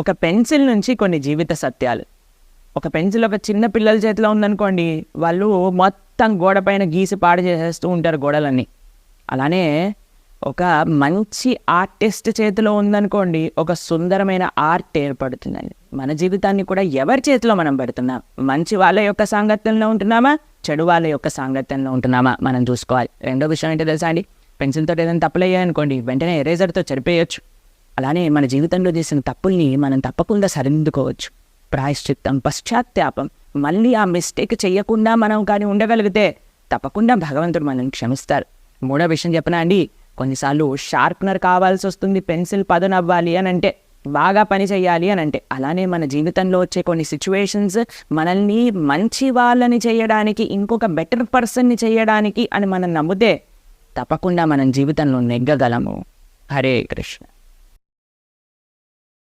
ఒక పెన్సిల్ నుంచి కొన్ని జీవిత సత్యాలు. ఒక పెన్సిల్ ఒక చిన్న పిల్లల చేతిలో ఉందనుకోండి వాళ్ళు మొత్తం గోడ పైన గీసి పాడు చేసేస్తూ ఉంటారు గోడలన్నీ. అలానే ఒక మంచి ఆర్టిస్ట్ చేతిలో ఉందనుకోండి ఒక సుందరమైన ఆర్ట్ ఏర్పడుతుందండి. మన జీవితాన్ని కూడా ఎవరి చేతిలో మనం పెడుతున్నాం? మంచి వాళ్ళ యొక్క సాంగత్యంలో ఉంటున్నామా? చెడు వాళ్ళ యొక్క సాంగత్యంలో ఉంటున్నామా? మనం చూసుకోవాలి. రెండో విషయం ఏంటో తెలుసా అండి? పెన్సిల్తో ఏదైనా తప్పులయ్యాయనుకోండి వెంటనే ఎరేజర్తో చెరిపేయచ్చు. అలానే మన జీవితంలో చేసిన తప్పుల్ని మనం తప్పకుండా సరిదిద్దుకోవచ్చు. ప్రాయశ్చిత్తం పశ్చాత్తాపం మళ్ళీ ఆ మిస్టేక్ చేయకుండా మనం కానీ ఉండగలిగితే తప్పకుండా భగవంతుడు మనల్ని క్షమిస్తారు. మూడో విషయం చెప్పనా అండి? కొన్నిసార్లు షార్ప్నర్ కావాల్సి వస్తుంది పెన్సిల్ పదునవ్వాలి అని అంటే బాగా పని చేయాలి అని అంటే అలానే మన జీవితంలో వచ్చే కొన్ని సిచ్యువేషన్స్ మనల్ని మంచి వాళ్ళని చేయడానికి ఇంకొక బెటర్ పర్సన్ని చేయడానికి అని మనం నమ్మితే తప్పకుండా మనం జీవితంలో నెగ్గగలము. హరే కృష్ణ.